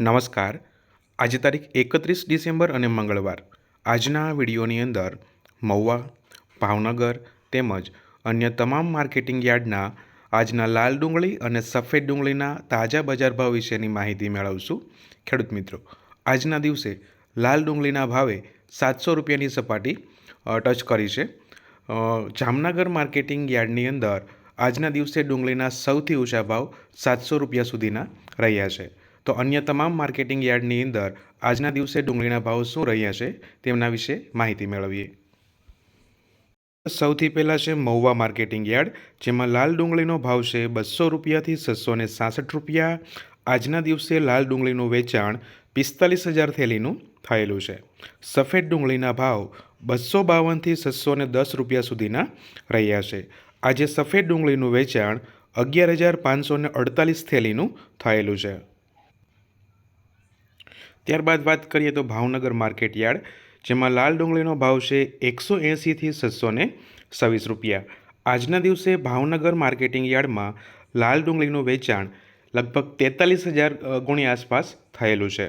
નમસ્કાર. આજે તારીખ એકત્રીસ ડિસેમ્બર અને મંગળવાર. આજના વિડીયોની અંદર મહુવા, ભાવનગર તેમજ અન્ય તમામ માર્કેટિંગ યાર્ડના આજના લાલ ડુંગળી અને સફેદ ડુંગળીના તાજા બજાર ભાવ વિશેની માહિતી મેળવશું. ખેડૂત મિત્રો, આજના દિવસે લાલ ડુંગળીના ભાવે સાતસો રૂપિયાની સપાટી ટચ કરી છે. જામનગર માર્કેટિંગ યાર્ડની અંદર આજના દિવસે ડુંગળીના સૌથી ઊંચા ભાવ સાતસો રૂપિયા સુધીના રહ્યા છે. તો અન્ય તમામ માર્કેટિંગ યાર્ડની અંદર આજના દિવસે ડુંગળીના ભાવ શું રહ્યા છે તેમના વિશે માહિતી મેળવીએ. સૌથી પહેલાં છે મહુવા માર્કેટિંગ યાર્ડ, જેમાં લાલ ડુંગળીનો ભાવ છે બસો રૂપિયાથી છસો ને સાસઠ રૂપિયા. આજના દિવસે લાલ ડુંગળીનું વેચાણ પિસ્તાલીસ હજાર થેલીનું થયેલું છે. સફેદ ડુંગળીના ભાવ બસો બાવનથી છસો ને દસ રૂપિયા સુધીના રહ્યા છે. આજે સફેદ ડુંગળીનું વેચાણ અગિયાર હજાર પાંચસો ને અડતાલીસ થેલીનું થયેલું છે. ત્યારબાદ વાત કરીએ તો ભાવનગર માર્કેટ યાર્ડ જેમાં લાલ ડુંગળીનો ભાવ છે એકસો એંસીથી છસો ને છવ્વીસ રૂપિયા. આજના દિવસે ભાવનગર માર્કેટિંગ યાર્ડમાં લાલ ડુંગળીનું વેચાણ લગભગ તેતાલીસ હજાર ગુણી આસપાસ થયેલું છે.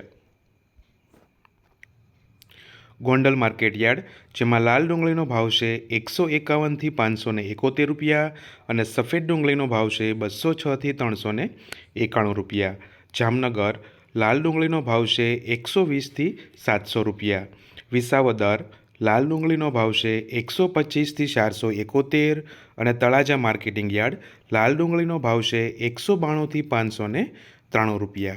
ગોંડલ માર્કેટ યાર્ડ જેમાં લાલ ડુંગળીનો ભાવ છે એકસો એકાવનથી પાંચસો ને એકોતેર રૂપિયા અને સફેદ ડુંગળીનો ભાવ છે બસો છથી ત્રણસો ને એકાણું રૂપિયા. જામનગર લાલ ડુંગળીનો ભાવ છે એકસો વીસથી સાતસો રૂપિયા. વિસાવદર, લાલ ડુંગળીનો ભાવ છે એકસો પચીસથી ચારસો એકોતેર અને તળાજા માર્કેટિંગ યાર્ડ લાલ ડુંગળીનો ભાવ છે એકસો બાણુંથી પાંચસો ત્રાણું રૂપિયા.